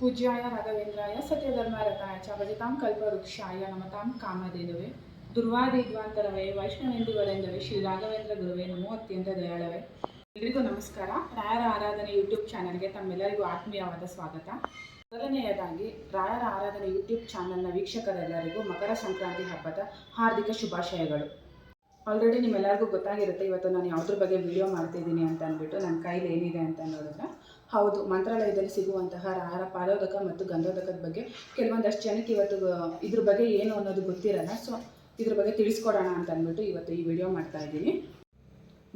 ಪೂಜ್ಯಾಯ ರಾಘವೇಂದ್ರಾಯ ಸತ್ಯಧರ್ಮರತಾಯ ಚ ಭಜತಾಂ ಕಲ್ಪವೃಕ್ಷಾಯ ನಮತಾಂ ಕಾಮಧೇನವೇ. ದುರ್ವಾದಿದ್ವಾಂತರವೇ, ವೈಷ್ಣವೇಂದುವರೆಂದವೇ ಶ್ರೀ ರಾಘವೇಂದ್ರ ಗುರುವೇ ನಮೋ ಅತ್ಯಂತ ದಯಾಳವೇ. ಎಲ್ರಿಗೂ ನಮಸ್ಕಾರ. ರಾಯರ ಆರಾಧನೆ ಯೂಟ್ಯೂಬ್ ಚಾನಲ್ಗೆ ತಮ್ಮೆಲ್ಲರಿಗೂ ಆತ್ಮೀಯವಾದ ಸ್ವಾಗತ. ಮೊದಲನೆಯದಾಗಿ, ರಾಯರ ಆರಾಧನೆ ಯೂಟ್ಯೂಬ್ ಚಾನಲ್ನ ವೀಕ್ಷಕರೆಲ್ಲರಿಗೂ ಮಕರ ಸಂಕ್ರಾಂತಿ ಹಬ್ಬದ ಹಾರ್ದಿಕ ಶುಭಾಶಯಗಳು. ಆಲ್ರೆಡಿ ನಿಮ್ಮೆಲ್ಲರಿಗೂ ಗೊತ್ತಾಗಿರುತ್ತೆ, ಇವತ್ತು ನಾನು ಯಾವುದ್ರ ಬಗ್ಗೆ ವಿಡಿಯೋ ಮಾಡ್ತಿದ್ದೀನಿ ಅಂತ ಅಂದ್ಬಿಟ್ಟು ನನ್ನ ಕೈಲಿ ಏನಿದೆ ಅಂತ ನೋಡಿದ್ರೆ ಹೌದು, ಮಂತ್ರಾಲಯದಲ್ಲಿ ಸಿಗುವಂತಹ ರಾಯರ ಪಾದೋದಕ ಮತ್ತು ಗಂಧೋದಕದ ಬಗ್ಗೆ ಕೆಲವೊಂದಷ್ಟು ಜನಕ್ಕೆ ಇವತ್ತು ಇದ್ರ ಬಗ್ಗೆ ಏನು ಅನ್ನೋದು ಗೊತ್ತಿರಲ್ಲ. ಸೊ ಇದ್ರ ಬಗ್ಗೆ ತಿಳಿಸ್ಕೊಡೋಣ ಅಂತ ಅಂದ್ಬಿಟ್ಟು ಇವತ್ತು ಈ ವಿಡಿಯೋ ಮಾಡ್ತಾ ಇದ್ದೀನಿ.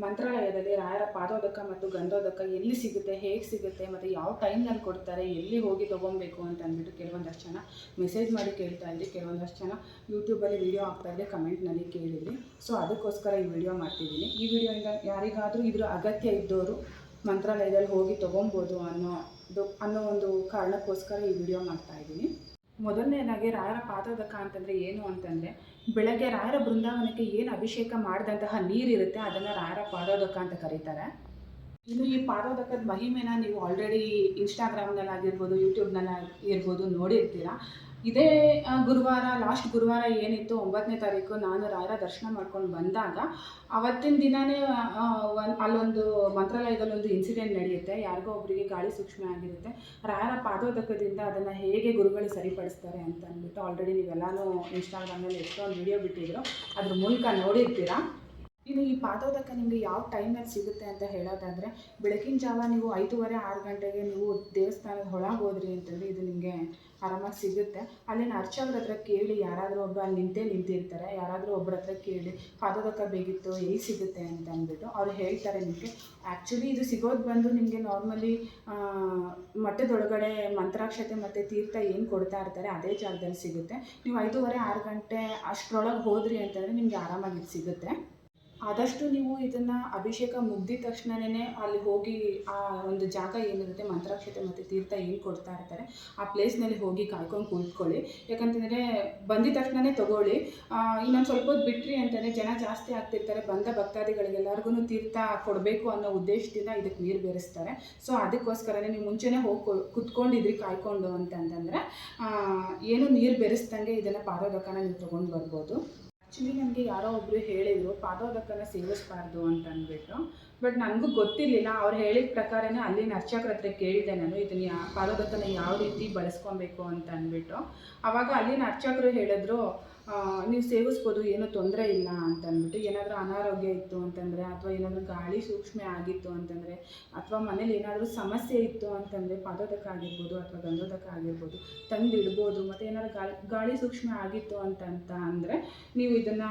ಮಂತ್ರಾಲಯದಲ್ಲಿ ರಾಯರ ಪಾದೋದಕ ಮತ್ತು ಗಂಧೋದಕ ಎಲ್ಲಿ ಸಿಗುತ್ತೆ, ಹೇಗೆ ಸಿಗುತ್ತೆ ಮತ್ತು ಯಾವ ಟೈಮ್ನಲ್ಲಿ ಕೊಡ್ತಾರೆ, ಎಲ್ಲಿ ಹೋಗಿ ತೊಗೊಬೇಕು ಅಂತ ಅಂದ್ಬಿಟ್ಟು ಕೆಲವೊಂದಷ್ಟು ಜನ ಮೆಸೇಜ್ ಮಾಡಿ ಕೇಳ್ತಾ ಇದ್ರಿ ಕೆಲವೊಂದಷ್ಟು ಜನ ಯೂಟ್ಯೂಬಲ್ಲಿ ವೀಡಿಯೋ ಆಗ್ತಾ ಇದ್ದೆ ಕಮೆಂಟ್ನಲ್ಲಿ ಕೇಳಿದ್ರಿ ಸೊ ಅದಕ್ಕೋಸ್ಕರ ಈ ವಿಡಿಯೋ ಮಾಡ್ತಿದ್ದೀನಿ. ಈ ವಿಡಿಯೋಯಿಂದ ಯಾರಿಗಾದರೂ ಇದ್ರ ಅಗತ್ಯ ಇದ್ದವರು ಮಂತ್ರಾಲಯದಲ್ಲಿ ಹೋಗಿ ತೊಗೊಬೋದು ಅನ್ನೋದು ಅನ್ನೋ ಒಂದು ಕಾರಣಕ್ಕೋಸ್ಕರ ಈ ವಿಡಿಯೋ ಮಾಡ್ತಾ ಇದ್ದೀನಿ. ಮೊದಲನೇದಾಗಿ ರಾಯರ ಪಾದೋದಕ ಅಂತಂದರೆ ಏನು ಅಂತಂದರೆ, ಬೆಳಗ್ಗೆ ರಾಯರ ಬೃಂದಾವನಕ್ಕೆ ಏನು ಅಭಿಷೇಕ ಮಾಡಿದಂತಹ ನೀರಿರುತ್ತೆ, ಅದನ್ನು ರಾಯರ ಪಾದೋದಕ ಅಂತ ಕರೀತಾರೆ. ಇನ್ನು ಈ ಪಾದೋದಕದ ಮಹಿಮೆನ ನೀವು ಆಲ್ರೆಡಿ ಇನ್ಸ್ಟಾಗ್ರಾಮ್ನಲ್ಲಿ ಆಗಿರ್ಬೋದು ಯೂಟ್ಯೂಬ್ನಲ್ಲಿ ಇರ್ಬೋದು ನೋಡಿರ್ತೀರ. ಇದೇ ಗುರುವಾರ ಲಾಸ್ಟ್ ಗುರುವಾರ ಏನಿತ್ತು ಒಂಬತ್ತನೇ ತಾರೀಕು ನಾನು ರಾಯರ ದರ್ಶನ ಮಾಡ್ಕೊಂಡು ಬಂದಾಗ, ಅವತ್ತಿನ ದಿನವೇ ಒಂದು, ಅಲ್ಲೊಂದು ಮಂತ್ರಾಲಯದಲ್ಲಿ ಒಂದು ಇನ್ಸಿಡೆಂಟ್ ನಡೆಯುತ್ತೆ. ಯಾರಿಗೋ ಒಬ್ಬರಿಗೆ ಗಾಳಿ ಸೂಕ್ಷ್ಮ ಆಗಿರುತ್ತೆ. ರಾಯರ ಪಾದೋದಕದಿಂದ ಅದನ್ನು ಹೇಗೆ ಗುರುಗಳು ಸರಿಪಡಿಸ್ತಾರೆ ಅಂತ ಅಂದ್ಬಿಟ್ಟು ಆಲ್ರೆಡಿ ನೀವೆಲ್ಲನೂ ಇನ್ಸ್ಟಾಗ್ರಾಮಲ್ಲಿ ಎಷ್ಟೊಂದು ವಿಡಿಯೋ ಬಿಟ್ಟಿದ್ರು. ಅದ್ರ ಮೂಲಕ ನೋಡಿರ್ತೀರಾ? ಇನ್ನು ಈ ಪಾದೋದಕ ನಿಮಗೆ ಯಾವ ಟೈಮಲ್ಲಿ ಸಿಗುತ್ತೆ ಅಂತ ಹೇಳೋದಾದರೆ ಬೆಳಕಿನ ಜಾವ ನೀವು ಐದೂವರೆ, ಆರು ಗಂಟೆಗೆ ನೀವು ದೇವಸ್ಥಾನದ ಒಳಗೆ ಹೋದ್ರಿ ಅಂತಂದರೆ ಇದು ನಿಮಗೆ ಆರಾಮಾಗಿ ಸಿಗುತ್ತೆ. ಅಲ್ಲಿನ ಅವ್ರ ಹತ್ರ ಕೇಳಿ, ಯಾರಾದರೂ ಒಬ್ಬ ಅಲ್ಲಿ ನಿಂತೇ ನಿಂತಿರ್ತಾರೆ, ಯಾರಾದರೂ ಒಬ್ಬರ ಹತ್ರ ಕೇಳಿ ಪಾದೋದಕ ಬೇಕಿತ್ತು, ಎಲ್ಲಿ ಸಿಗುತ್ತೆ ಅಂತ ಅಂದ್ಬಿಟ್ಟು ಅವ್ರು ಹೇಳ್ತಾರೆ ನಿಮಗೆ. ಆ್ಯಕ್ಚುಲಿ ಇದು ಸಿಗೋದು ಬಂದು ನಿಮಗೆ ನಾರ್ಮಲಿ ಮಠದೊಳಗಡೆ ಮಂತ್ರಾಕ್ಷತೆ ಮತ್ತು ತೀರ್ಥ ಏನು ಕೊಡ್ತಾ ಇರ್ತಾರೆ ಅದೇ ಜಾಗದಲ್ಲಿ ಸಿಗುತ್ತೆ. ನೀವು ಐದೂವರೆ, ಆರು ಗಂಟೆ ಅಷ್ಟರೊಳಗೆ ಹೋದ್ರಿ ಅಂತಂದರೆ ನಿಮಗೆ ಆರಾಮಾಗಿ ಸಿಗುತ್ತೆ. ಆದಷ್ಟು ನೀವು ಇದನ್ನು ಅಭಿಷೇಕ ಮುಗ್ದಿದ ತಕ್ಷಣನೇ ಅಲ್ಲಿ ಹೋಗಿ ಆ ಒಂದು ಜಾಗ ಏನಿರುತ್ತೆ, ಮಂತ್ರಾಕ್ಷತೆ ಮತ್ತು ತೀರ್ಥ ಏನು ಕೊಡ್ತಾ ಇರ್ತಾರೆ, ಆ ಪ್ಲೇಸ್ನಲ್ಲಿ ಹೋಗಿ ಕಾಯ್ಕೊಂಡು ಕೂತ್ಕೊಳ್ಳಿ. ಯಾಕಂತಂದರೆ ಬಂದಿದ ತಕ್ಷಣನೇ ತೊಗೊಳ್ಳಿ. ಇನ್ನೊಂದು ಸ್ವಲ್ಪ ಹೊತ್ತು ಬಿಟ್ರಿ ಅಂತಂದರೆ ಜನ ಜಾಸ್ತಿ ಆಗ್ತಿರ್ತಾರೆ, ಬಂದ ಭಕ್ತಾದಿಗಳಿಗೆಲ್ಲರಿಗೂ ತೀರ್ಥ ಕೊಡಬೇಕು ಅನ್ನೋ ಉದ್ದೇಶದಿಂದ ಇದಕ್ಕೆ ನೀರು ಬೆರೆಸ್ತಾರೆ. ಸೊ ಅದಕ್ಕೋಸ್ಕರನೇ ನೀವು ಮುಂಚೆನೇ ಹೋಗಿ ಕುತ್ಕೊಂಡಿದ್ರಿ ಕಾಯ್ಕೊಂಡು ಅಂತಂತಂದರೆ ಏನು ನೀರು ಬೆರೆಸ್ದಂಗೆ ಇದನ್ನು ಪಾದೋದಕನ ನೀವು ತೊಗೊಂಡು ಬರ್ಬೋದು. ಆ್ಯಕ್ಚುಲಿ ನನಗೆ ಯಾರೋ ಒಬ್ಬರು ಹೇಳಿದರು, ಪಾದೋದಕನ ಸೇವಿಸಬಾರ್ದು ಅಂತ ಅಂದ್ಬಿಟ್ಟು. ಬಟ್ ನನಗೂ ಗೊತ್ತಿರಲಿಲ್ಲ. ಅವ್ರು ಹೇಳಿದ ಪ್ರಕಾರನೇ ಅಲ್ಲಿನ ಅರ್ಚಕರ ಹತ್ರ ಕೇಳಿದೆ ನಾನು, ಇದನ್ನು ಯಾ, ಪಾದೋದಕನ ಯಾವ ರೀತಿ ಬಳಸ್ಕೊಬೇಕು ಅಂತ ಅಂದ್ಬಿಟ್ಟು. ಆವಾಗ ಅಲ್ಲಿನ ಅರ್ಚಕರು ಹೇಳಿದ್ರು ನೀವು ಸೇವಿಸ್ಬೋದು, ಏನೂ ತೊಂದರೆ ಇಲ್ಲ ಅಂತ ಅಂದ್ಬಿಟ್ಟು ಏನಾದರೂ ಅನಾರೋಗ್ಯ ಇತ್ತು ಅಂತಂದರೆ ಅಥವಾ ಏನಾದರೂ ಗಾಳಿ ಸೂಕ್ಷ್ಮೆ ಆಗಿತ್ತು ಅಂತಂದರೆ ಅಥವಾ ಮನೇಲಿ ಏನಾದರೂ ಸಮಸ್ಯೆ ಇತ್ತು ಅಂತಂದರೆ ಪಾದೋದಕ ಆಗಿರ್ಬೋದು ಅಥವಾ ಗಂಧೋದಕ ಆಗಿರ್ಬೋದು ತಂದು ಇಡ್ಬೋದು ಮತ್ತು ಏನಾದರೂ ಗಾಳಿ ಗಾಳಿ ಸೂಕ್ಷ್ಮೆ ಆಗಿತ್ತು ಅಂತ ಅಂತ ಅಂದರೆ ನೀವು ಇದನ್ನು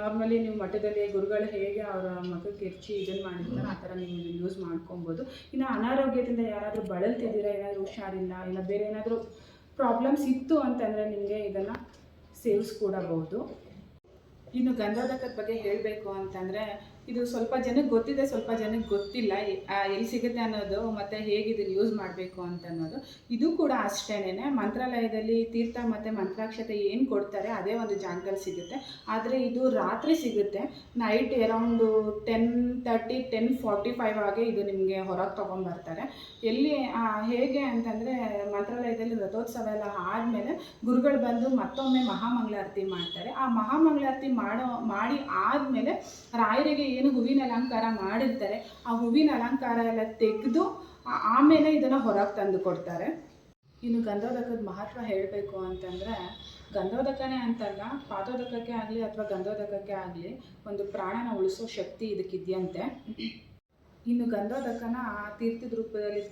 ನಾರ್ಮಲಿ ನೀವು ಮಠದಲ್ಲಿ ಗುರುಗಳು ಹೇಗೆ ಅವರ ಮಗಕ್ಕೆ ಹೆಚ್ಚಿ ಇದನ್ನು ಮಾಡಿರ್ತಾರೆ ಆ ಥರ ನೀವು ಯೂಸ್ ಮಾಡ್ಕೊಬೋದು. ಇನ್ನು ಅನಾರೋಗ್ಯದಿಂದ ಯಾರಾದರೂ ಬಳಲ್ತಿದ್ದೀರಾ, ಏನಾದರೂ ಹುಷಾರಿಲ್ಲ, ಇಲ್ಲ ಬೇರೆ ಏನಾದರೂ ಪ್ರಾಬ್ಲಮ್ಸ್ ಇತ್ತು ಅಂತಂದರೆ ನಿಮಗೆ ಇದನ್ನು ಸೇವಿಸ್ಕೊಡಬಹುದು ಇನ್ನು ಗಂಧೋದಕದ ಬಗ್ಗೆ ಹೇಳಬೇಕು ಅಂತಂದರೆ ಇದು ಸ್ವಲ್ಪ ಜನಕ್ಕೆ ಗೊತ್ತಿದೆ, ಸ್ವಲ್ಪ ಜನಕ್ಕೆ ಗೊತ್ತಿಲ್ಲ ಎಲ್ಲಿ ಸಿಗುತ್ತೆ ಅನ್ನೋದು, ಮತ್ತು ಹೇಗೆ ಇದನ್ನು ಯೂಸ್ ಮಾಡಬೇಕು ಅಂತ ಅನ್ನೋದು. ಇದು ಕೂಡ ಅಷ್ಟೇನೆ ಮಂತ್ರಾಲಯದಲ್ಲಿ ತೀರ್ಥ ಮತ್ತು ಮಂತ್ರಾಕ್ಷತೆ ಏನು ಕೊಡ್ತಾರೆ ಅದೇ ಒಂದು ಜಾಗದಲ್ಲಿ ಸಿಗುತ್ತೆ. ಆದರೆ ಇದು ರಾತ್ರಿ ಸಿಗುತ್ತೆ. Night around ten thirty ten forty five ಆಗಿ ಇದು ನಿಮಗೆ ಹೊರಗೆ ತೊಗೊಂಬರ್ತಾರೆ ಎಲ್ಲಿ ಹೇಗೆ ಅಂತಂದರೆ ಮಂತ್ರಾಲಯದಲ್ಲಿ ರಥೋತ್ಸವ ಎಲ್ಲ ಆದಮೇಲೆ ಗುರುಗಳು ಬಂದು ಮತ್ತೊಮ್ಮೆ ಮಹಾಮಂಗಳಾರತಿ ಮಾಡ್ತಾರೆ. ಆ ಮಹಾಮಂಗಳಾರತಿ ಮಾಡೋ, ಮಾಡಿ ಆದಮೇಲೆ ರಾಯರಿಗೆ ಏನು ಹೂವಿನ ಅಲಂಕಾರ ಮಾಡಿರ್ತಾರೆ, ಆ ಹೂವಿನ ಅಲಂಕಾರ ಎಲ್ಲ ತೆಗೆದು ಆಮೇಲೆ ಇದನ್ನು ಹೊರಗೆ ತಂದು ಕೊಡ್ತಾರೆ. ಇನ್ನು ಗಂಧೋದಕದ ಮಹತ್ವ ಹೇಳಬೇಕು ಅಂತಂದರೆ, ಗಂಧೋದಕನೇ ಅಂತಲ್ಲ, ಪಾದೋದಕಕ್ಕೆ ಆಗಲಿ ಅಥವಾ ಗಂಧೋದಕಕ್ಕೆ ಆಗಲಿ ಒಂದು ಪ್ರಾಣನ ಉಳಿಸೋ ಶಕ್ತಿ ಇದಕ್ಕಿದೆಯಂತೆ. ಇನ್ನು ಗಂಧೋದಕನ ತೀರ್ಥದ ರೂಪದಲ್ಲಿ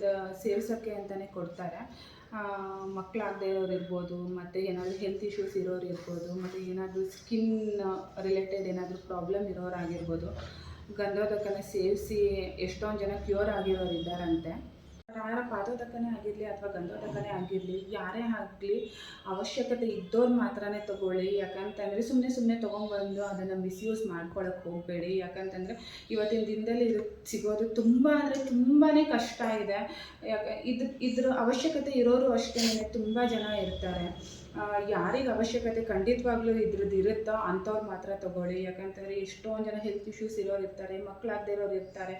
ಸೇರಿಸೋಕ್ಕೆ ಅಂತಲೇ ಕೊಡ್ತಾರೆ. ಮಕ್ಕಳಾಗದೇ ಇರೋರು ಇರ್ಬೋದು ಮತ್ತು ಏನಾದರೂ ಹೆಲ್ತ್ ಇಶ್ಯೂಸ್ ಇರೋರು ಇರ್ಬೋದು ಮತ್ತು ಏನಾದರೂ ಸ್ಕಿನ್ ರಿಲೇಟೆಡ್ ಏನಾದರೂ ಪ್ರಾಬ್ಲಮ್ ಇರೋರಾಗಿರ್ಬೋದು ಗಂಧೋದಕನ ಸೇವಿಸಿ ಎಷ್ಟೊಂದು ಜನ ಕ್ಯೂರ್ ಆಗಿರೋರು ಇದ್ದಾರಂತೆ ರಾಯರ ಪಾದೋದಕನೇ ಆಗಿರಲಿ ಅಥವಾ ಗಂಧೋದಕನೇ ಆಗಿರಲಿ, ಯಾರೇ ಆಗಲಿ ಅವಶ್ಯಕತೆ ಇದ್ದೋರು ಮಾತ್ರನೇ ತಗೊಳ್ಳಿ. ಯಾಕಂತಂದರೆ ಸುಮ್ಮನೆ ಸುಮ್ಮನೆ ತೊಗೊಂಬಂದು ಅದನ್ನು ಮಿಸ್ಯೂಸ್ ಮಾಡ್ಕೊಳಕ್ಕೆ ಹೋಗಬೇಡಿ. ಯಾಕಂತಂದರೆ ಇವತ್ತಿನ ದಿನದಲ್ಲಿ ಇದು ಸಿಗೋದು ತುಂಬ ಅಂದರೆ ತುಂಬಾ ಕಷ್ಟ ಇದೆ. ಯಾಕೆ ಇದು ಇದ್ರ ಅವಶ್ಯಕತೆ ಇರೋರು ಅಷ್ಟೇ ತುಂಬ ಜನ ಇರ್ತಾರೆ. ಯಾರಿಗೆ ಅವಶ್ಯಕತೆ ಖಂಡಿತವಾಗ್ಲೂ ಇದ್ರದ್ದು ಇರುತ್ತೋ ಅಂಥವ್ರು ಮಾತ್ರ ತಗೊಳ್ಳಿ. ಯಾಕಂತಂದರೆ ಎಷ್ಟೊಂದು ಜನ ಹೆಲ್ತ್ ಇಶ್ಯೂಸ್ ಇರೋರು ಇರ್ತಾರೆ ಮಕ್ಕಳಾಗದೇ ಇರೋರು ಇರ್ತಾರೆ,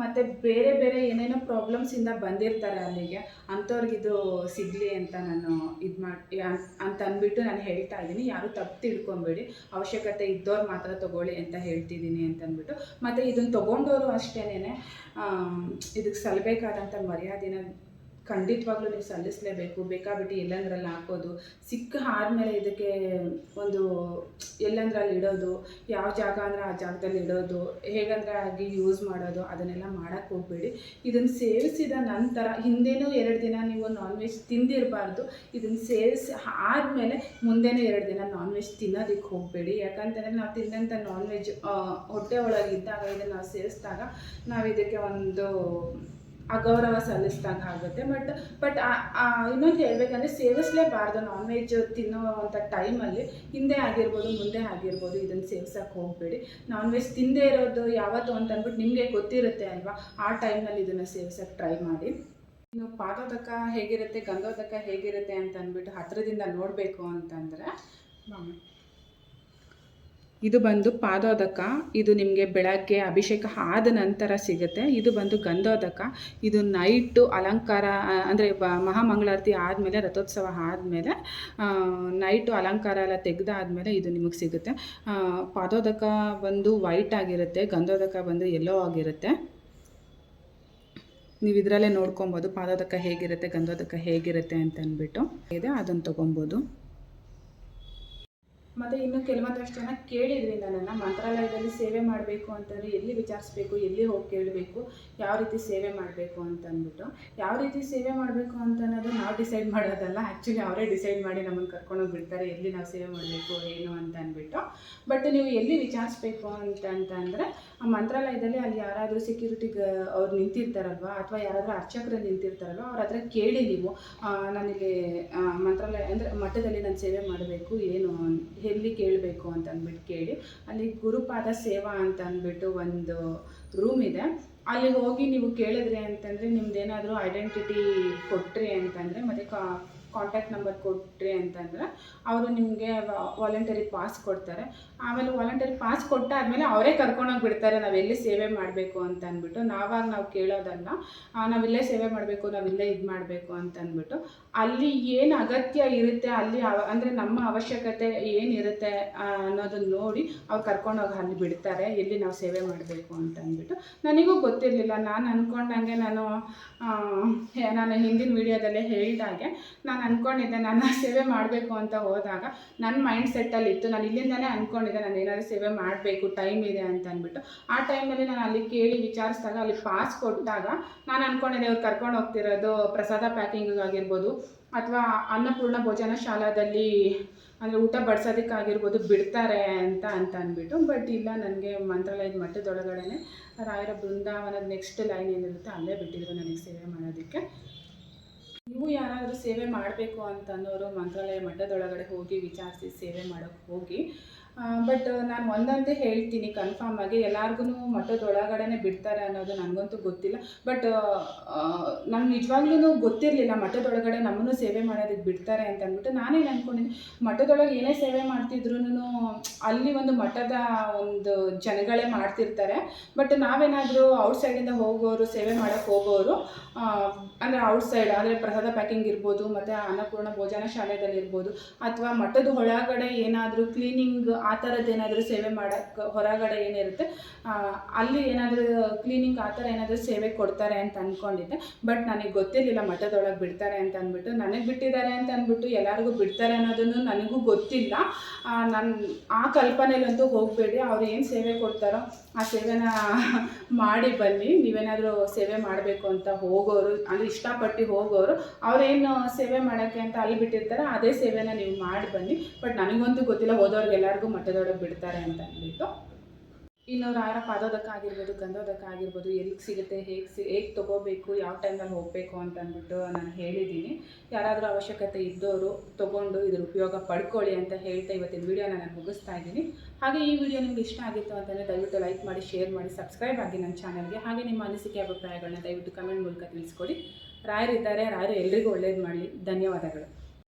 ಮತ್ತು ಬೇರೆ ಬೇರೆ ಏನೇನೋ ಪ್ರಾಬ್ಲಮ್ಸಿಂದ ಬಂದಿರ್ತಾರೆ ಅಲ್ಲಿಗೆ. ಅಂಥವ್ರಿಗೆ ಇದು ಸಿಗಲಿ ಅಂತ ನಾನು ಇದು ಮಾಡಿ ಅಂತ ಅಂದ್ಬಿಟ್ಟು ನಾನು ಹೇಳ್ತಾ ಇದ್ದೀನಿ. ಯಾರು ತಪ್ಪು ತಿಳ್ಕೊಬೇಡಿ. ಅವಶ್ಯಕತೆ ಇದ್ದವ್ರು ಮಾತ್ರ ತಗೊಳ್ಳಿ ಅಂತ ಹೇಳ್ತಿದ್ದೀನಿ ಅಂತ ಅಂದ್ಬಿಟ್ಟು ಮತ್ತು ಇದನ್ನು ತೊಗೊಂಡವರು ಅಷ್ಟೇನೆ ಇದಕ್ಕೆ ಸಲ್ಲಬೇಕಾದಂಥ ಮರ್ಯಾದೆನ ಖಂಡಿತವಾಗ್ಲೂ ನೀವು ಸಲ್ಲಿಸಲೇಬೇಕು. ಬೇಕಾಬಿಟ್ಟು ಎಲ್ಲಂದ್ರಲ್ಲಿ ಹಾಕೋದು. ಸಿಕ್ಕ ಆದಮೇಲೆ ಇದಕ್ಕೆ ಒಂದು ಎಲ್ಲಂದ್ರಲ್ಲಿ ಇಡೋದು, ಯಾವ ಜಾಗ ಅಂದರೆ ಆ ಜಾಗದಲ್ಲಿ ಇಡೋದು, ಹೇಗಂದ್ರೆ ಆಗಿ ಯೂಸ್ ಮಾಡೋದು, ಅದನ್ನೆಲ್ಲ ಮಾಡೋಕ್ಕೆ ಹೋಗಬೇಡಿ. ಇದನ್ನು ಸೇವಿಸಿದ ನಂತರ ಹಿಂದೆನೂ ಎರಡು ದಿನ ನೀವು ನಾನ್ ವೆಜ್ ತಿಂದಿರಬಾರ್ದು. ಇದನ್ನು ಸೇವಿಸಿ ಆದಮೇಲೆ ಮುಂದೆನೂ ಎರಡು ದಿನ ನಾನ್ ವೆಜ್ ತಿನ್ನೋದಕ್ಕೆ ಹೋಗಬೇಡಿ. ಯಾಕಂತಂದರೆ ನಾವು ತಿಂದಂಥ ನಾನ್ ವೆಜ್ ಹೊಟ್ಟೆ ಒಳಗಿದ್ದಾಗ ಇದನ್ನು ನಾವು ಸೇವಿಸಿದಾಗ ನಾವು ಇದಕ್ಕೆ ಒಂದು ಅಗೌರವ ಸಲ್ಲಿಸ್ದಂಗೆ ಆಗುತ್ತೆ. ಬಟ್ ಬಟ್ ಇನ್ನೊಂದು ಹೇಳಬೇಕಂದ್ರೆ ಸೇವಿಸಲೇಬಾರ್ದು. ನಾನ್ ವೆಜ್ ತಿನ್ನೋವಂಥ ಟೈಮಲ್ಲಿ ಹಿಂದೆ ಆಗಿರ್ಬೋದು, ಮುಂದೆ ಆಗಿರ್ಬೋದು ಇದನ್ನು ಸೇವಿಸೋಕೆ ಹೋಗಬೇಡಿ. ನಾನ್ ವೆಜ್ ತಿಂದೇ ಇರೋದು ಯಾವತ್ತು ಅಂತ ಅಂದ್ಬಿಟ್ಟು ನಿಮಗೆ ಗೊತ್ತಿರುತ್ತೆ ಅಲ್ವಾ? ಆ ಟೈಮ್ನಲ್ಲಿ ಇದನ್ನು ಸೇವಿಸೋಕೆ ಟ್ರೈ ಮಾಡಿ. ಇನ್ನು ಪಾದೋದಕ ಹೇಗಿರುತ್ತೆ, ಗಂಧೋದಕ ಹೇಗಿರುತ್ತೆ ಅಂತ ಅಂದ್ಬಿಟ್ಟು ಹತ್ತಿರದಿಂದ ನೋಡಬೇಕು ಅಂತಂದರೆ ಇದು ಬಂದು ಪಾದೋದಕ, ಇದು ನಿಮಗೆ ಬೆಳಗ್ಗೆ ಅಭಿಷೇಕ ಆದ ನಂತರ ಸಿಗುತ್ತೆ. ಇದು ಬಂದು ಗಂಧೋದಕ, ಇದು ನೈಟು ಅಲಂಕಾರ ಅಂದರೆ ಮಹಾಮಂಗಳಾರತಿ ಆದಮೇಲೆ, ರಥೋತ್ಸವ ಆದಮೇಲೆ ನೈಟು ಅಲಂಕಾರ ಎಲ್ಲ ತೆಗೆದಾದಮೇಲೆ ಇದು ನಿಮಗೆ ಸಿಗುತ್ತೆ. ಪಾದೋದಕ ಬಂದು ವೈಟ್ ಆಗಿರುತ್ತೆ, ಗಂಧೋದಕ ಬಂದು ಎಲ್ಲೋ ಆಗಿರುತ್ತೆ. ನೀವು ಇದರಲ್ಲೇ ನೋಡ್ಕೊಬೋದು ಪಾದೋದಕ ಹೇಗಿರುತ್ತೆ, ಗಂಧೋದಕ ಹೇಗಿರುತ್ತೆ ಅಂತ ಅಂದ್ಬಿಟ್ಟು ಇದೆ ಅದನ್ನು ತೊಗೊಬೋದು. ಮತ್ತು ಇನ್ನು ಕೆಲವೊಂದಷ್ಟು ಜನ ಕೇಳಿದ್ರಿ ನನ್ನನ್ನು ಮಂತ್ರಾಲಯದಲ್ಲಿ ಸೇವೆ ಮಾಡಬೇಕು ಅಂತಂದರೆ ಎಲ್ಲಿ ವಿಚಾರಿಸ್ಬೇಕು, ಎಲ್ಲಿ ಹೋಗಿ ಕೇಳಬೇಕು, ಯಾವ ರೀತಿ ಸೇವೆ ಮಾಡಬೇಕು ಅಂತ ಅಂದ್ಬಿಟ್ಟು ಯಾವ ರೀತಿ ಸೇವೆ ಮಾಡಬೇಕು ಅಂತ ಅನ್ನೋದು ನಾವು ಡಿಸೈಡ್ ಮಾಡೋದಲ್ಲ. ಆ್ಯಕ್ಚುಲಿ ಅವರೇ ಡಿಸೈಡ್ ಮಾಡಿ ನಮ್ಮನ್ನು ಕರ್ಕೊಂಡೋಗಿ ಬಿಡ್ತಾರೆ ಎಲ್ಲಿ ನಾವು ಸೇವೆ ಮಾಡಬೇಕು, ಏನು ಅಂತ ಅಂದ್ಬಿಟ್ಟು ಬಟ್ ನೀವು ಎಲ್ಲಿ ವಿಚಾರಿಸ್ಬೇಕು ಅಂತ ಅಂತಂದರೆ ಆ ಮಂತ್ರಾಲಯದಲ್ಲಿ ಅಲ್ಲಿ ಯಾರಾದರೂ ಸೆಕ್ಯೂರಿಟಿಗೆ ಅವ್ರು ನಿಂತಿರ್ತಾರಲ್ವ, ಅಥವಾ ಯಾರಾದರೂ ಅರ್ಚಕರು ನಿಂತಿರ್ತಾರಲ್ವ, ಅವ್ರ ಹತ್ರ ಕೇಳಿ ನೀವು ನನಗೆ ಮಂತ್ರಾಲಯ ಅಂದರೆ ಮಠದಲ್ಲಿ ನಾನು ಸೇವೆ ಮಾಡಬೇಕು, ಏನು ಎಲ್ಲಿ ಕೇಳಬೇಕು ಅಂತ ಅಂದ್ಬಿಟ್ಟು ಕೇಳಿ. ಅಲ್ಲಿ ಗುರುಪಾದ ಸೇವಾ ಅಂತ ಅಂದ್ಬಿಟ್ಟು ಒಂದು ರೂಮ್ ಇದೆ. ಅಲ್ಲಿ ಹೋಗಿ ನೀವು ಕೇಳಿದ್ರಿ ಅಂತಂದರೆ ನಿಮ್ದೇನಾದರೂ ಐಡೆಂಟಿಟಿ ಕೊಟ್ರಿ ಅಂತಂದರೆ ಮತ್ತು ಕಾ ಕಾಂಟ್ಯಾಕ್ಟ್ ನಂಬರ್ ಕೊಟ್ರಿ ಅಂತಂದ್ರೆ ಅವರು ನಿಮಗೆ ವಾಲಂಟರಿ ಪಾಸ್ ಕೊಡ್ತಾರೆ. ಆಮೇಲೆ ವಾಲಂಟರಿ ಪಾಸ್ ಕೊಟ್ಟಾದ್ಮೇಲೆ ಅವರೇ ಕರ್ಕೊಂಡೋಗಿ ಬಿಡ್ತಾರೆ ನಾವೆಲ್ಲಿ ಸೇವೆ ಮಾಡಬೇಕು ಅಂತ ಅಂದ್ಬಿಟ್ಟು ನಾವಾಗ ನಾವು ಕೇಳೋದಲ್ಲ ನಾವಿಲ್ಲೇ ಸೇವೆ ಮಾಡಬೇಕು ನಾವಿಲ್ಲೇ ಇದು ಮಾಡಬೇಕು ಅಂತ ಅಂದ್ಬಿಟ್ಟು ಅಲ್ಲಿ ಏನು ಅಗತ್ಯ ಇರುತ್ತೆ, ಅಲ್ಲಿ ಅವ, ಅಂದರೆ ನಮ್ಮ ಅವಶ್ಯಕತೆ ಏನಿರುತ್ತೆ ಅನ್ನೋದನ್ನ ನೋಡಿ ಅವ್ರು ಕರ್ಕೊಂಡೋಗಿ ಅಲ್ಲಿ ಬಿಡ್ತಾರೆ, ಎಲ್ಲಿ ನಾವು ಸೇವೆ ಮಾಡಬೇಕು ಅಂತ ಅಂದ್ಬಿಟ್ಟು ನನಗೂ ಗೊತ್ತಿರಲಿಲ್ಲ. ನಾನು ಅಂದ್ಕೊಂಡಂಗೆ ನಾನು ನಾನು ಹಿಂದಿನ ವೀಡಿಯೋದಲ್ಲೇ ಹೇಳಿದಾಗೆ, ನಾನು ಅಂದ್ಕೊಂಡಿದ್ದೆ ನಾನು ಸೇವೆ ಮಾಡಬೇಕು ಅಂತ ಹೋದಾಗ ನನ್ನ ಮೈಂಡ್ ಸೆಟ್ಟಲ್ಲಿ ಇತ್ತು. ನಾನು ಇಲ್ಲಿಂದನೇ ಅಂದ್ಕೊಂಡಿದ್ದೆ ನಾನು ಏನಾದರೂ ಸೇವೆ ಮಾಡಬೇಕು ಟೈಮ್ ಇದೆ ಅಂತ ಅಂದ್ಬಿಟ್ಟು. ಆ ಟೈಮಲ್ಲಿ ನಾನು ಅಲ್ಲಿ ಕೇಳಿ ವಿಚಾರಿಸಿದಾಗ, ಅಲ್ಲಿ ಪಾಸ್ ಕೊಟ್ಟಾಗ ನಾನು ಅಂದ್ಕೊಂಡಿದ್ದೆ ಅವ್ರು ಕರ್ಕೊಂಡು ಹೋಗ್ತಿರೋದು ಪ್ರಸಾದ ಪ್ಯಾಕಿಂಗ್ ಆಗಿರ್ಬೋದು ಅಥವಾ ಅನ್ನಪೂರ್ಣ ಭೋಜನ ಶಾಲಾದಲ್ಲಿ ಅಂದರೆ ಊಟ ಬಡಿಸೋದಕ್ಕಾಗಿರ್ಬೋದು ಬಿಡ್ತಾರೆ ಅಂತ ಅಂತ ಅಂದ್ಬಿಟ್ಟು. ಬಟ್ ಇಲ್ಲ, ನನಗೆ ಮಂತ್ರಾಲಯದ ಮಠದೊಳಗಡೆ ರಾಯರ ಬೃಂದಾವನದ ನೆಕ್ಸ್ಟ್ ಲೈನ್ ಏನಿರುತ್ತೆ, ಅಲ್ಲೇ ಬಿಟ್ಟಿದ್ರು ನನಗೆ ಸೇವೆ ಮಾಡೋದಕ್ಕೆ. ನೀವು ಯಾರಾದರೂ ಸೇವೆ ಮಾಡಬೇಕು ಅಂತ ಅನ್ನೋರು ಮಂತ್ರಾಲಯ ಮಠದೊಳಗಡೆ ಹೋಗಿ ವಿಚಾರಿಸಿ ಸೇವೆ ಮಾಡೋಕ್ಕೆ ಹೋಗಿ ಬಟ್ ನಾನು ಒಂದಂತೆ ಹೇಳ್ತೀನಿ ಕನ್ಫರ್ಮ್ ಆಗಿ ಎಲ್ಲರಿಗೂ ಮಠದೊಳಗಡೆನೆ ಬಿಡ್ತಾರೆ ಅನ್ನೋದು ನನಗಂತೂ ಗೊತ್ತಿಲ್ಲ. ಬಟ್ ನಂಗೆ ನಿಜವಾಗ್ಲೂ ಗೊತ್ತಿರಲಿಲ್ಲ, ಮಠದೊಳಗಡೆ ನಮ್ಮನ್ನು ಸೇವೆ ಮಾಡೋದಕ್ಕೆ ಬಿಡ್ತಾರೆ ಅಂತ ಅಂದ್ಬಿಟ್ಟು ನಾನೇನು ಅಂದ್ಕೊಂಡಿದ್ದೆ ಮಠದೊಳಗೆ ಏನೇ ಸೇವೆ ಮಾಡ್ತಿದ್ರು ಅಲ್ಲಿ ಒಂದು ಮಠದ ಒಂದು ಜನಗಳೇ ಮಾಡ್ತಿರ್ತಾರೆ. ಬಟ್ ನಾವೇನಾದರೂ ಔಟ್ ಸೈಡಿಂದ ಹೋಗೋರು, ಸೇವೆ ಮಾಡೋಕ್ಕೆ ಹೋಗೋರು ಅಂದರೆ ಔಟ್ ಸೈಡ್ ಅಂದರೆ ಪ್ರಸಾದ ಪ್ಯಾಕಿಂಗ್ ಇರ್ಬೋದು, ಮತ್ತು ಅನ್ನಪೂರ್ಣ ಭೋಜನ ಶಾಲೆದಲ್ಲಿ ಅಥವಾ ಮಠದ ಒಳಗಡೆ ಏನಾದರೂ ಕ್ಲೀನಿಂಗ್ ಆ ಥರದ್ದು ಏನಾದರೂ ಸೇವೆ ಮಾಡೋಕ್ಕೆ ಹೊರಗಡೆ ಏನಿರುತ್ತೆ ಅಲ್ಲಿ ಏನಾದರೂ ಕ್ಲೀನಿಂಗ್ ಆ ಥರ ಏನಾದರೂ ಸೇವೆ ಕೊಡ್ತಾರೆ ಅಂತ ಅಂದ್ಕೊಂಡಿದ್ದೆ ಬಟ್ ನನಗೆ ಗೊತ್ತಿರಲಿಲ್ಲ ಮಠದೊಳಗೆ ಬಿಡ್ತಾರೆ ಅಂತ ಅಂದ್ಬಿಟ್ಟು ನನಗೆ ಬಿಟ್ಟಿದ್ದಾರೆ ಅಂತ ಅಂದ್ಬಿಟ್ಟು ಎಲ್ಲರಿಗೂ ಬಿಡ್ತಾರೆ ಅನ್ನೋದನ್ನು ನನಗೂ ಗೊತ್ತಿಲ್ಲ. ನನ್ನ ಆ ಕಲ್ಪನೆಯಲ್ಲಂತೂ ಹೋಗಬೇಡಿ. ಅವ್ರು ಏನು ಸೇವೆ ಕೊಡ್ತಾರೋ ಆ ಸೇವೆನ ಮಾಡಿ ಬನ್ನಿ. ನೀವೇನಾದರೂ ಸೇವೆ ಮಾಡಬೇಕು ಅಂತ ಹೋಗೋರು, ಅಂದರೆ ಇಷ್ಟಪಟ್ಟು ಹೋಗೋರು, ಅವರೇನು ಸೇವೆ ಮಾಡೋಕ್ಕೆ ಅಂತ ಅಲ್ಲಿ ಬಿಟ್ಟಿರ್ತಾರೆ ಅದೇ ಸೇವೆನ ನೀವು ಮಾಡಿ ಬನ್ನಿ. ಬಟ್ ನನಗಂತೂ ಗೊತ್ತಿಲ್ಲ, ಹೋದವ್ರಿಗೆಲ್ಲರಿಗೂ ಮಠದೊಳಗೆ ಬಿಡ್ತಾರೆ ಅಂತ ಅಂದ್ಬಿಟ್ಟು. ಇನ್ನು ರಾಯರ ಪಾದೋದಕ ಆಗಿರ್ಬೋದು ಗಂಧೋದಕ ಆಗಿರ್ಬೋದು ಎಲ್ಲಿಗೆ ಸಿಗುತ್ತೆ, ಹೇಗೆ ಸಿ, ಹೇಗೆ ತೊಗೋಬೇಕು, ಯಾವ ಟೈಮಲ್ಲಿ ಹೋಗಬೇಕು ಅಂತ ಅಂದ್ಬಿಟ್ಟು ನಾನು ಹೇಳಿದ್ದೀನಿ. ಯಾರಾದರೂ ಅವಶ್ಯಕತೆ ಇದ್ದವರು ತೊಗೊಂಡು ಇದ್ರ ಉಪಯೋಗ ಪಡ್ಕೊಳ್ಳಿ ಅಂತ ಹೇಳ್ತಾ ಇವತ್ತಿನ ವೀಡಿಯೋನ ನಾನು ಮುಗಿಸ್ತಾ ಇದ್ದೀನಿ. ಹಾಗೆ ಈ ವಿಡಿಯೋ ನಿಮ್ಗೆ ಇಷ್ಟ ಆಗಿತ್ತು ಅಂತಂದರೆ ದಯವಿಟ್ಟು ಲೈಕ್ ಮಾಡಿ ಶೇರ್ ಮಾಡಿ ಸಬ್ಸ್ಕ್ರೈಬ್ ಆಗಿ ನನ್ನ ಚಾನಲ್ಗೆ ಹಾಗೆ ನಿಮ್ಮ ಅನಿಸಿಕೆ ಅಭಿಪ್ರಾಯಗಳನ್ನ ದಯವಿಟ್ಟು ಕಮೆಂಟ್ ಮೂಲಕ ತಿಳಿಸ್ಕೊಡಿ. ರಾಯರಿದ್ದಾರೆ ರಾಯರು ಎಲ್ರಿಗೂ ಒಳ್ಳೇದು ಮಾಡಲಿ. ಧನ್ಯವಾದಗಳು.